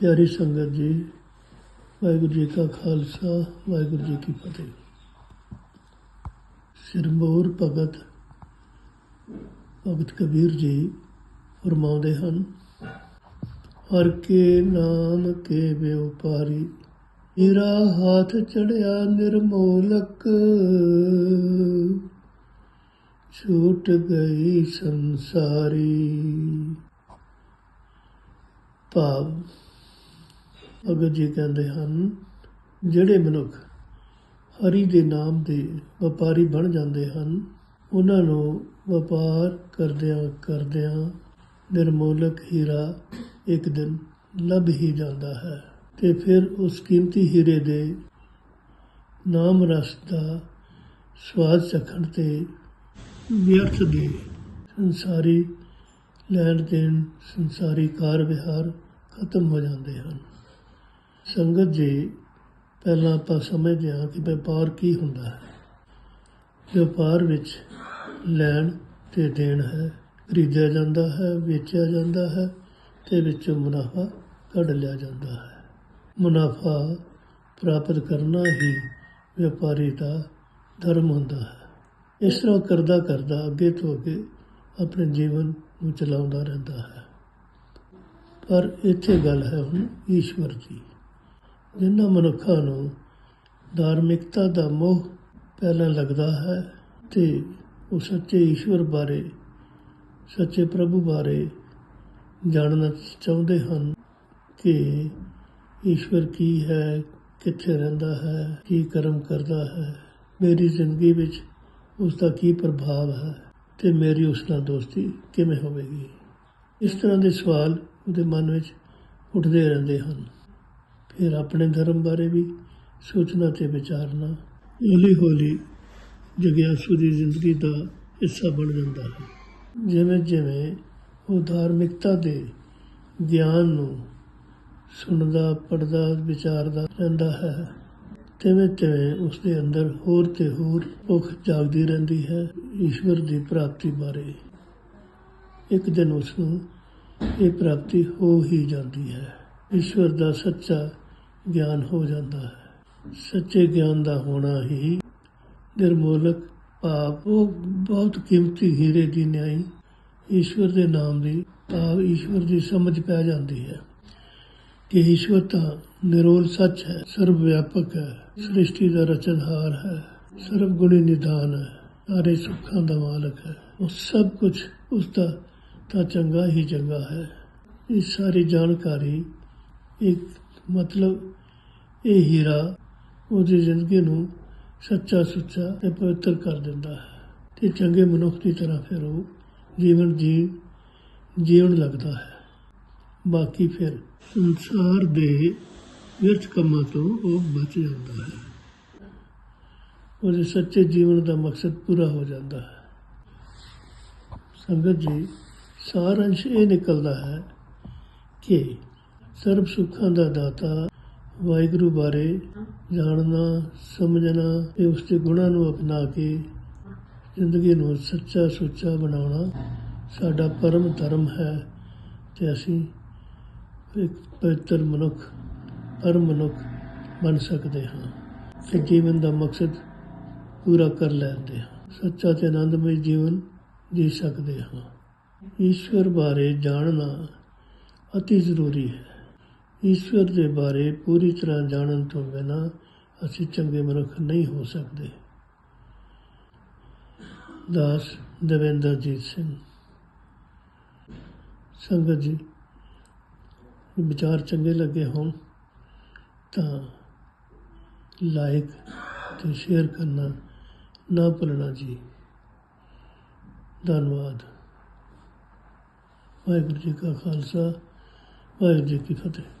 ਪਿਆਰੀ ਸੰਗਤ ਜੀ, ਵਾਹਿਗੁਰੂ ਜੀ ਕਾ ਖਾਲਸਾ, ਵਾਹਿਗੁਰੂ ਜੀ ਕੀ ਫਤਿਹ। ਸਿਰਮੌਰ ਭਗਤ ਭਗਤ ਕਬੀਰ ਜੀ ਫਰਮਾਉਂਦੇ ਹਨ, ਹਰ ਕੇ ਨਾਮ ਕੇ ਵਿਉਪਾਰੀ, ਮੇਰਾ ਹੱਥ ਚੜਿਆ ਨਿਰਮੋਲਕ। ਛੂਟ ਗਈ ਸੰਸਾਰੀ। ਭਾਵ ਭਗਤ ਜੀ ਕਹਿੰਦੇ ਹਨ, ਜਿਹੜੇ ਮਨੁੱਖ ਹਰੀ ਦੇ ਨਾਮ ਦੇ ਵਪਾਰੀ ਬਣ ਜਾਂਦੇ ਹਨ, ਉਹਨਾਂ ਨੂੰ ਵਪਾਰ ਕਰਦਿਆਂ ਕਰਦਿਆਂ ਨਿਰਮੋਲਕ ਹੀਰਾ ਇੱਕ ਦਿਨ ਲੱਭ ਹੀ ਜਾਂਦਾ ਹੈ ਤੇ ਫਿਰ ਉਸ ਕੀਮਤੀ ਹੀਰੇ ਦੇ ਨਾਮ ਰਸ ਦਾ ਸਵਾਦ ਚਖਣ ਤੇ ਵਿਅਰਥ ਦੇ ਸੰਸਾਰੀ ਲੈਣ ਦੇਣ, ਸੰਸਾਰੀ ਕਾਰ ਵਿਹਾਰ ਖਤਮ ਹੋ ਜਾਂਦੇ ਹਨ। ਸੰਗਤ ਜੀ, ਪਹਿਲਾਂ ਆਪਾਂ ਸਮਝਦੇ ਹਾਂ ਕਿ ਵਪਾਰ ਕੀ ਹੁੰਦਾ ਹੈ। ਵਪਾਰ ਵਿੱਚ ਲੈਣ ਤੇ ਦੇਣ ਹੈ, ਖਰੀਦਿਆ ਜਾਂਦਾ ਹੈ, ਵੇਚਿਆ ਜਾਂਦਾ ਹੈ ਤੇ ਵਿੱਚੋਂ ਮੁਨਾਫਾ ਕੱਢ ਲਿਆ ਜਾਂਦਾ ਹੈ। ਮੁਨਾਫਾ ਪ੍ਰਾਪਤ ਕਰਨਾ ਹੀ ਵਪਾਰੀ ਦਾ ਧਰਮ ਹੁੰਦਾ ਹੈ। ਇਸ ਤਰ੍ਹਾਂ ਕਰਦਾ ਕਰਦਾ ਅੱਗੇ ਤੋਂ ਅੱਗੇ ਆਪਣੇ ਜੀਵਨ ਨੂੰ ਚਲਾਉਂਦਾ ਰਹਿੰਦਾ ਹੈ। ਪਰ ਇੱਥੇ ਗੱਲ ਹੈ ਹੁਣ ਈਸ਼ਵਰ ਦੀ। ਜਿਨ੍ਹਾਂ ਮਨੁੱਖਾਂ ਨੂੰ ਧਾਰਮਿਕਤਾ ਦਾ ਮੋਹ ਪਹਿਲਾਂ ਲੱਗਦਾ ਹੈ ਤੇ ਉਹ ਸੱਚੇ ਈਸ਼ਵਰ ਬਾਰੇ, ਸੱਚੇ ਪ੍ਰਭੂ ਬਾਰੇ ਜਾਣਨਾ ਚਾਹੁੰਦੇ ਹਨ ਕਿ ਈਸ਼ਵਰ ਕੀ ਹੈ, ਕਿੱਥੇ ਰਹਿੰਦਾ ਹੈ, ਕੀ ਕਰਮ ਕਰਦਾ ਹੈ। ਮੇਰੀ ਜ਼ਿੰਦਗੀ ਵਿੱਚ ਉਸ ਦਾ ਕੀ ਪ੍ਰਭਾਵ ਹੈ ਤੇ ਮੇਰੀ ਉਸ ਨਾਲ ਦੋਸਤੀ ਕਿਵੇਂ ਹੋਵੇਗੀ? ਇਸ ਤਰ੍ਹਾਂ ਦੇ ਸਵਾਲ ਉਹਦੇ ਮਨ ਵਿੱਚ ਉੱਠਦੇ ਰਹਿੰਦੇ ਹਨ। ਫਿਰ ਆਪਣੇ ਧਰਮ ਬਾਰੇ ਵੀ ਸੋਚਣਾ ਤੇ ਵਿਚਾਰਨਾ ਹੌਲੀ ਹੌਲੀ ਜਗਿਆਸੂ ਦੀ ਜ਼ਿੰਦਗੀ ਦਾ ਹਿੱਸਾ ਬਣ ਜਾਂਦਾ ਹੈ। ਜਿਵੇਂ ਜਿਵੇਂ ਉਹ ਧਾਰਮਿਕਤਾ ਦੇ ਗਿਆਨ ਨੂੰ ਸੁਣਦਾ ਪੜਦਾ ਵਿਚਾਰਦਾ ਰਹਿੰਦਾ ਹੈ ਤਿਵੇਂ ਤਿਵੇਂ ਉਸ ਦੇ ਅੰਦਰ ਹੋਰ ਤੇ ਹੋਰ ਭੁੱਖ ਜਾਗਦੀ ਰਹਿੰਦੀ ਹੈ ਈਸ਼ਵਰ ਦੀ ਪ੍ਰਾਪਤੀ ਬਾਰੇ। ਇੱਕ ਦਿਨ ਉਸ ਨੂੰ ਇਹ ਪ੍ਰਾਪਤੀ ਹੋ ਹੀ ਜਾਂਦੀ ਹੈ। ਈਸ਼ਵਰ ਦਾ ਸੱਚਾ ਗਿਆਨ ਹੋ ਜਾਂਦਾ ਹੈ। ਸੱਚੇ ਗਿਆਨ ਦਾ ਹੋਣਾ ਹੀ ਨਿਰਮੋਲਕ ਭਾਵ ਉਹ ਬਹੁਤ ਕੀਮਤੀ ਹੀਰੇ ਦੀ ਨਿਆਈ ਈਸ਼ਵਰ ਦੇ ਨਾਮ ਦੀ ਭਾਵ ਈਸ਼ਵਰ ਦੀ ਸਮਝ ਪੈ ਜਾਂਦੀ ਹੈ ਕਿ ਈਸ਼ਵਰ ਤਾਂ ਨਿਰੋਲ ਸੱਚ ਹੈ ਸਰਵ ਵਿਆਪਕ ਹੈ, ਸ੍ਰਿਸ਼ਟੀ ਦਾ ਰਚਨਹਾਰ ਹੈ ਸਰਵ ਗੁਣੀ ਨਿਧਾਨ ਹੈ, ਸਾਰੇ ਸੁੱਖਾਂ ਦਾ ਮਾਲਕ ਹੈ। ਉਹ ਸਭ ਕੁਝ ਉਸ ਦਾ ਤਾਂ ਚੰਗਾ ਹੀ ਚੰਗਾ ਹੈ। ਇਹ ਸਾਰੀ ਜਾਣਕਾਰੀ ਇੱਕ ਮਤਲਬ ਇਹ ਹੀਰਾ ਉਹਦੀ ਜ਼ਿੰਦਗੀ ਨੂੰ ਸੱਚਾ ਸੁੱਚਾ ਤੇ ਪਵਿੱਤਰ ਕਰ ਦਿੰਦਾ ਹੈ ਤੇ ਚੰਗੇ ਮਨੁੱਖ ਦੀ ਤਰ੍ਹਾਂ ਫਿਰ ਉਹ ਜੀਵਨ ਜੀ, ਜੀਵਨ ਲੱਗਦਾ ਹੈ। ਬਾਕੀ ਫਿਰ ਸੰਸਾਰ ਦੇ ਵਿਅਰਥ ਕੰਮਾਂ ਤੋਂ ਉਹ ਬਚ ਜਾਂਦਾ ਹੈ। ਉਹਦੇ ਸੱਚੇ ਜੀਵਨ ਦਾ ਮਕਸਦ ਪੂਰਾ ਹੋ ਜਾਂਦਾ ਹੈ। ਸੰਗਤ ਜੀ, ਸਾਰ ਅੰਸ਼ ਇਹ ਨਿਕਲਦਾ ਹੈ ਕਿ ਸਰਬ ਸੁੱਖਾਂ ਦਾ ਦਾਤਾ, ਵਾਹਿਗੁਰੂ ਬਾਰੇ ਜਾਣਨਾ, ਸਮਝਣਾ ਤੇ ਉਸ ਦੇ ਗੁਣਾਂ ਨੂੰ ਅਪਣਾ ਕੇ ਜ਼ਿੰਦਗੀ ਨੂੰ ਸੱਚਾ ਸੁੱਚਾ ਬਣਾਉਣਾ ਸਾਡਾ ਪਰਮ ਧਰਮ ਹੈ ਤੇ ਅਸੀਂ ਇੱਕ ਪਵਿੱਤਰ ਮਨੁੱਖ, ਪਰਮ ਮਨੁੱਖ ਬਣ ਸਕਦੇ ਹਾਂ ਤੇ ਜੀਵਨ ਦਾ ਮਕਸਦ ਪੂਰਾ ਕਰ ਲੈਂਦੇ ਹਾਂ। ਸੱਚਾ ਤੇ ਆਨੰਦਮਈ ਜੀਵਨ ਜੀ ਸਕਦੇ ਹਾਂ। ਈਸ਼ਵਰ ਬਾਰੇ ਜਾਣਨਾ ਅਤੀ ਜ਼ਰੂਰੀ ਹੈ। ਈਸ਼ਵਰ ਦੇ ਬਾਰੇ ਪੂਰੀ ਤਰ੍ਹਾਂ ਜਾਣਨ ਤੋਂ ਬਿਨਾਂ ਅਸੀਂ ਚੰਗੇ ਮਨੁੱਖ ਨਹੀਂ ਹੋ ਸਕਦੇ। ਦਾਸ ਦਵਿੰਦਰਜੀਤ ਸਿੰਘ। ਸੰਗਤ ਜੀ, ਵਿਚਾਰ ਚੰਗੇ ਲੱਗੇ ਹੋਣ ਤਾਂ ਲਾਈਕ ਤੇ ਸ਼ੇਅਰ ਕਰਨਾ ਨਾ ਭੁੱਲਣਾ ਜੀ। ਧੰਨਵਾਦ। ਵਾਹਿਗੁਰੂ ਜੀ ਕਾ ਖਾਲਸਾ, ਵਾਹਿਗੁਰੂ ਜੀ ਕੀ ਫਤਿਹ।